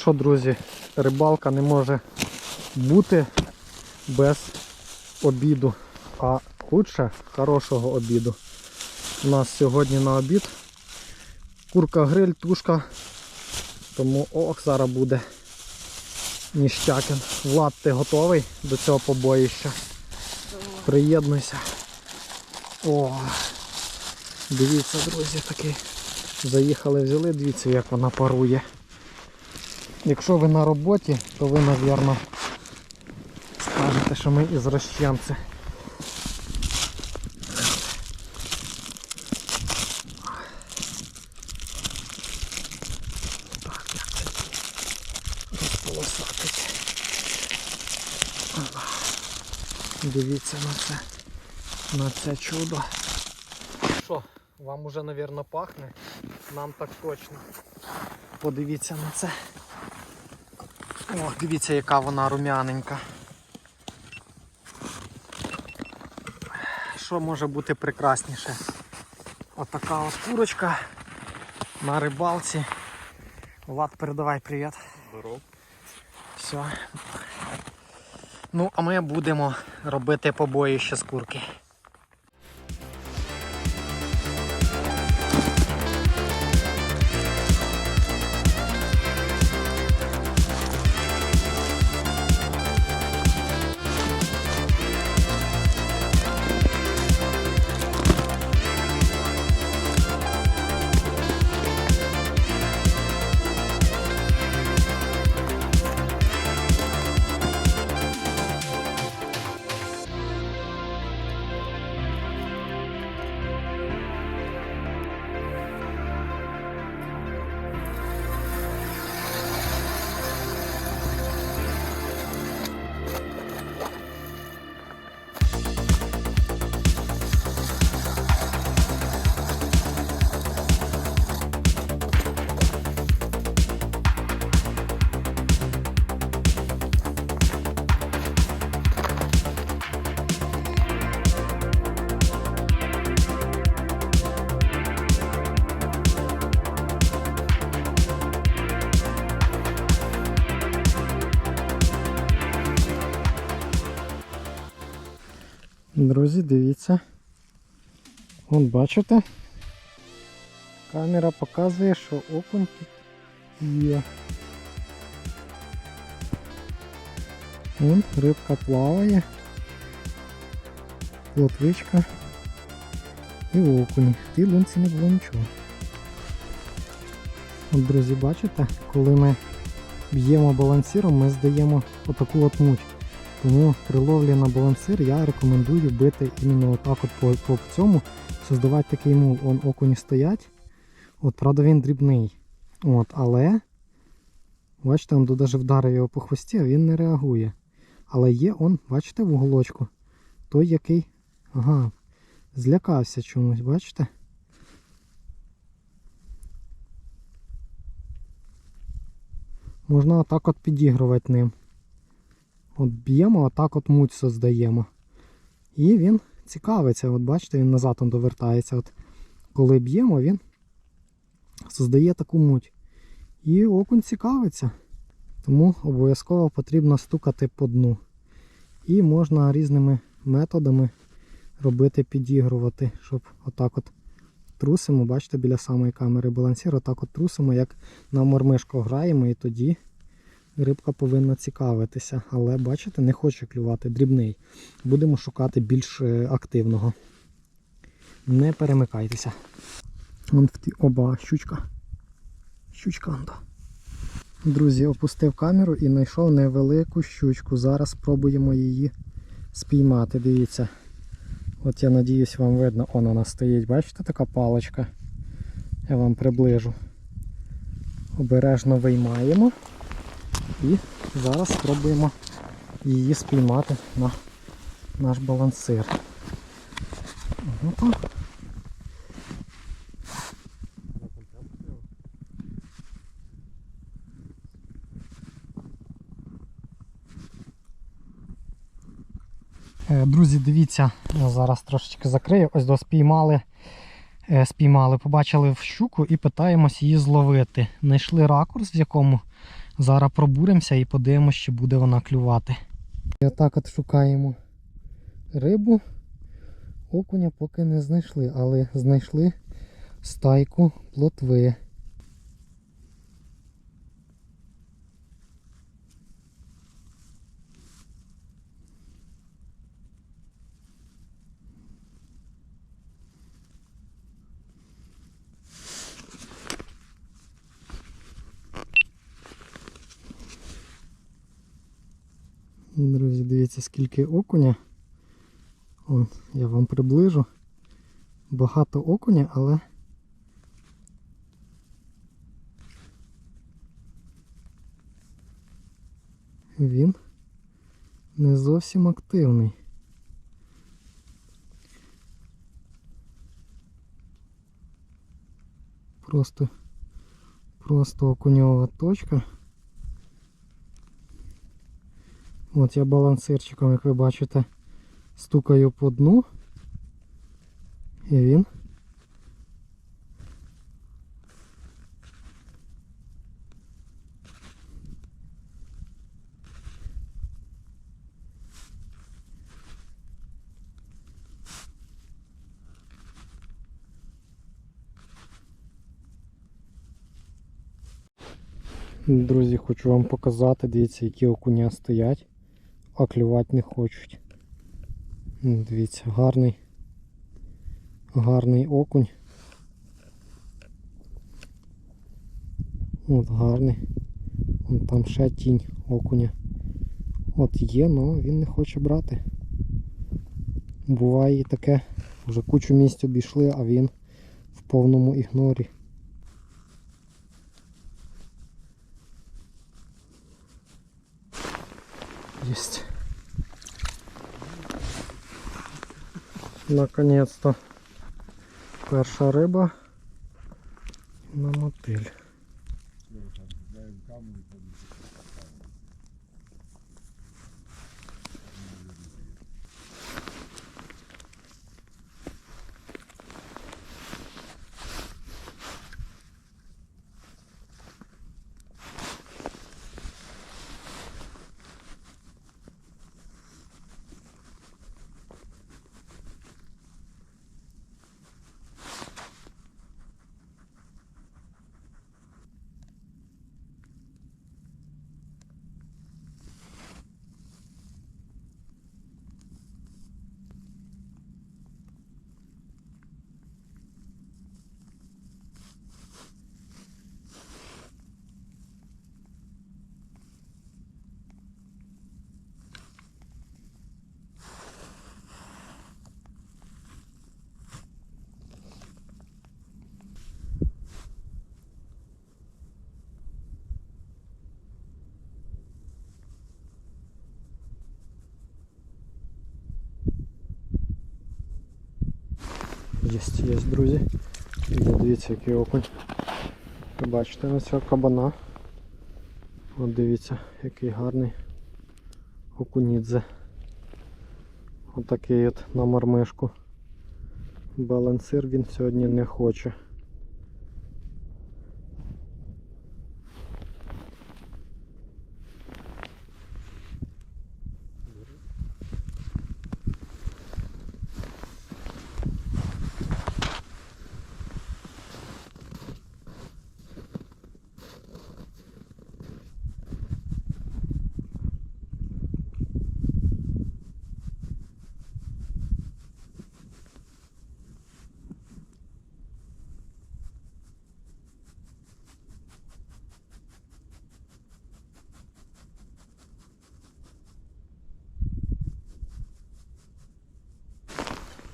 Що, друзі, рибалка не може бути без обіду, а лучше хорошого обіду. У нас сьогодні на обід курка гриль, тушка. Тому ох, зараз буде ніштякин. Влад, ти готовий до цього побоїща? Приєднуйся. О, дивіться, друзі, такий. Заїхали, взяли, дивіться, як вона парує. Якщо ви на роботі, то ви, мабуть, скажете, що ми це розполосатить. Дивіться на це, на це чудо. Що, вам уже, мабуть, пахне? Нам так точно. Подивіться на це. О, дивіться, яка вона рум'яненька. Що може бути прекрасніше? Отака от курочка на рибалці. Влад, передавай привіт. Здоров. Все. Ну, а ми будемо робити побоїще з курки. Друзі, дивіться. Вон бачите? Камера показує, що окунь тут є. Вон рибка плаває. Плотвичка. І окунь. В тій лунці не було нічого. От, друзі, бачите, коли ми б'ємо балансиром, ми здаємо отаку от муть. Тому при ловлі на балансир я рекомендую бити іменно отак от по, по цьому, создавати такий мул. Он окуні стоять. От, правда, він дрібний. От, але, бачите, он навіть вдарив його по хвості, а він не реагує. Але є он, бачите, в уголочку. Той, який, ага, злякався чомусь, бачите? Можна отак от підігрувати ним. От б'ємо, отак от муть создаємо. І він цікавиться. От бачите, він назад он довертається. От Коли б'ємо, він создає таку муть. І окунь цікавиться. Тому обов'язково потрібно стукати по дну. І можна різними методами робити, підігрувати, щоб отак от трусимо, бачите, біля самої камери балансір, отак от трусимо, як на мормишку граємо, і тоді рибка повинна цікавитися, але бачите, не хоче клювати дрібний. Будемо шукати більш е, активного. Не перемикайтеся. Вон. Оба, щучка. Щучка. Друзі, опустив камеру і знайшов невелику щучку. Зараз спробуємо її спіймати. Дивіться. От я надіюсь, вам видно, он вона стоїть. Бачите, така паличка. Я вам приближу. Обережно виймаємо. І зараз спробуємо її спіймати на наш балансир. Е, Друзі, дивіться, зараз трошечки закрию. Ось до спіймали, е, спіймали, побачили в щуку і питаємось її зловити. Знайшли ракурс, в якому Зараз пробуремося і подивимося, чи буде вона клювати. І отак от шукаємо рибу. Окуня поки не знайшли, але знайшли стайку плотви. Друзі, дивіться, скільки окуня. Вон, я вам приближу. Багато окуня, але він не зовсім активний. Просто, просто окуньова точка. От я балансирчиком, як ви бачите, стукаю по дну. І він. Друзі, хочу вам показати, дивіться, які окуня стоять, а клювати не хочуть. Ну, Дивіться, гарний, гарний окунь. От гарний. Вон там ще тінь окуня. От є, але він не хоче брати. Буває і таке, вже кучу місць обійшли, а він в повному ігнорі. Наконец-то перша риба на мотиль. Єсть, є, друзі. Є, дивіться, який окунь. Бачите на цього кабана. От дивіться, який гарний окунідзе. Отакий от на мармишку. Балансир він сьогодні не хоче.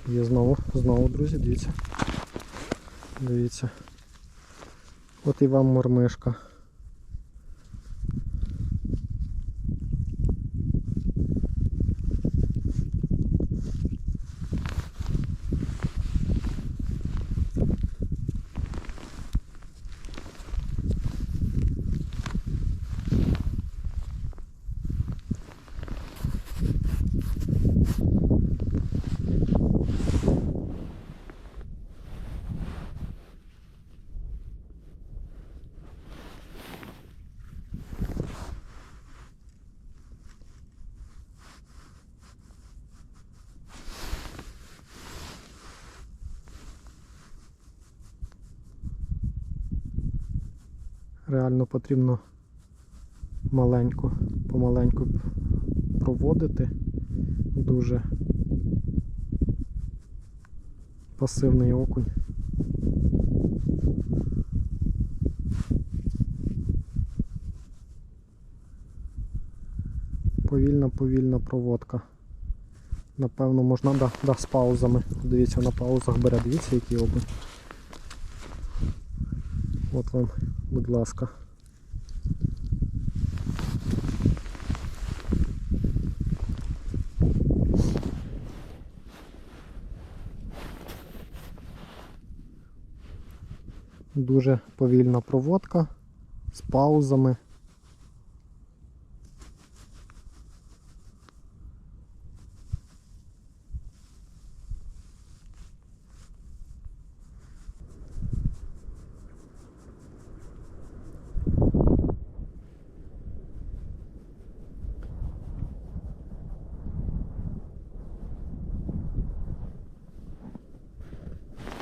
Є знову, знову, друзі, дивіться. Дивіться. От і вам мормишка. Реально потрібно маленько, помаленьку проводити. Дуже пасивний окунь. Повільна, повільна проводка. Напевно, можна да, да, з паузами. Дивіться, на паузах бере, дивіться, який окунь. От вам, будь ласка. Дуже повільна проводка з паузами.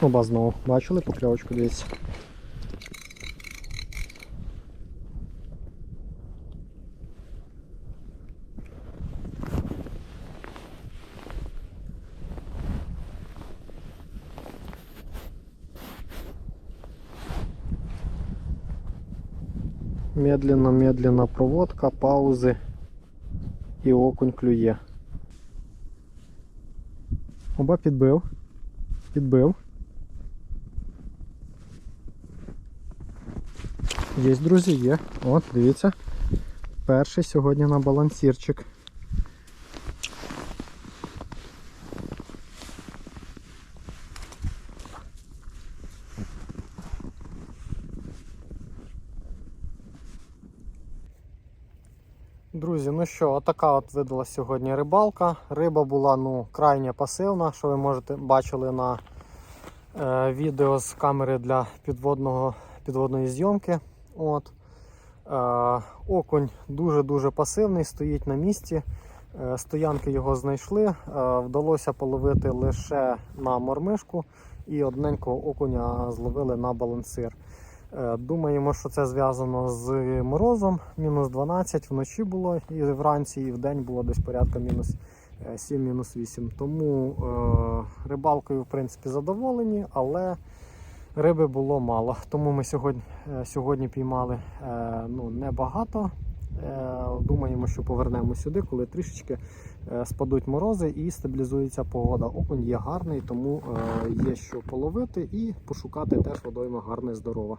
Оба знову бачили покльовочку, дивіться. Медленно-медленно проводка, паузи і окунь клює. Оба підбив. Підбив. Є, друзі, є. От, дивіться. Перший сьогодні на балансірчик. Друзі, ну що, отака от видала сьогодні рибалка. Риба була ну, крайне пасивна, що ви можете бачили на е, відео з камери для підводного, підводної зйомки. От. Е, окунь дуже-дуже пасивний, стоїть на місці. Е, стоянки його знайшли. Е, вдалося половити лише на мормишку і одненького окуня зловили на балансир. Думаємо, що це зв'язано з морозом. Мінус 12 вночі було і вранці, і вдень було десь порядка мінус 7-8. Тому е, рибалкою в принципі задоволені, але риби було мало. Тому ми сьогодні, е, сьогодні піймали е, ну, небагато. Е, Думаємо, що повернемо сюди, коли трішечки спадуть морози і стабілізується погода. Окунь є гарний, тому є що половити і пошукати теж водойма гарна і здорова.